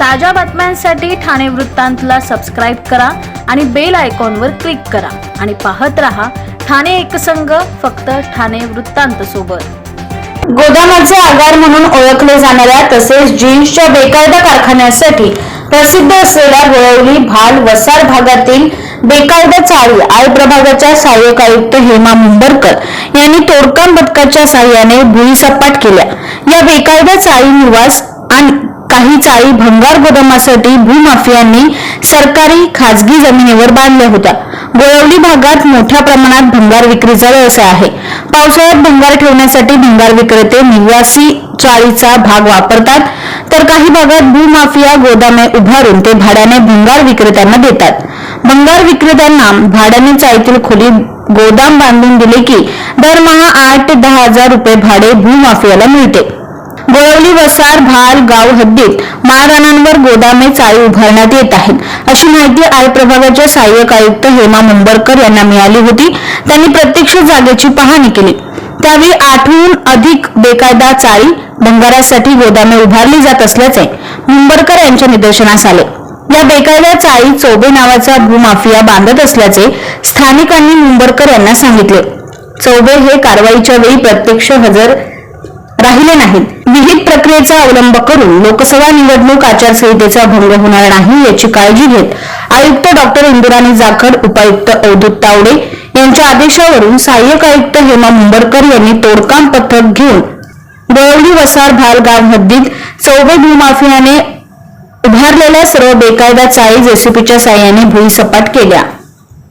ताज्या बातम्यांसाठी ठाणे वृत्तांतला सबस्क्राईब करा आणि बेल आयकॉनवर क्लिक करा. आणि पाहत रहा ठाणे एकसंघ फक्त ठाणे वृत्तांत सोबत. गोदामाचे आगार म्हणून ओळखले जाणाऱ्या तसेच जीन्सच्या बेकायदा कारखान्यासाठी प्रसिद्ध असलेल्या गोळवली भाल वसार भागातील बेकायदा चाळी आय प्रभागाच्या सहाय्यक आयुक्त हेमा मुंबरकर यांनी तोडकाम पथकाच्या सहाय्याने भुईसपाट केल्या. या बेकायदा चाळी निवास काही चाळी भंगार गोदामासाठी भूमाफियांनी सरकारी खाजगी जमिनीवर बांधल्या होत्या. गोळवली भागात मोठ्या प्रमाणात भंगार विक्रीचा व्यवसाय आहे. पावसाळ्यात भंगार ठेवण्यासाठी भंगार विक्रेते निवासी चाळीचा भाग वापरतात तर काही भागात भूमाफिया गोदामे उभारून ते भाड्याने भंगार विक्रेत्यांना देतात. भंगार विक्रेत्यांना भाड्याने चाळीतील खोली गोदाम बांधून दिले की दरमहा आठ ते दहा हजार रुपये भाडे भूमाफियाला मिळते. गोळवली वसार भाल गाव हद्दीत माळरानांवर गोदामे चाळी उभारण्यात येत आहेत. अशी माहिती आय प्रभागाच्या सहाय्यक आयुक्त हेमा मुंबरकर यांना मिळाली होती. त्यांनी प्रत्यक्ष जागेची पाहणी केली. त्यावेळी आठहून अधिक बेकायदा चाळी भंगारासाठी गोदामे उभारली जात असल्याचे मुंबरकर यांच्या निदर्शनास आले. या बेकायदा चाळी चोबे नावाचा भूमाफिया बांधत असल्याचे स्थानिकांनी मुंबरकर यांना सांगितले. चौबे हे कारवाईच्या वेळी प्रत्यक्ष हजर राहिले नाहीत. विहित प्रक्रियेचा अवलंब करून लोकसभा निवडणूक आचारसंहितेचा भंग होणार नाही याची काळजी घेत आयुक्त डॉक्टर इंदिराणी जाखड उपायुक्त अवधूत तावडे यांच्या आदेशावरून सहाय्यक आयुक्त हेमा मुंबरकर यांनी तोडकाम पथक घेऊन गोळवली वसार भालगाव हद्दीत चौबे भूमाफियाने उभारलेल्या सर्व बेकायदा चाळी जेसीपीच्या साह्याने भुईसपाट केल्या.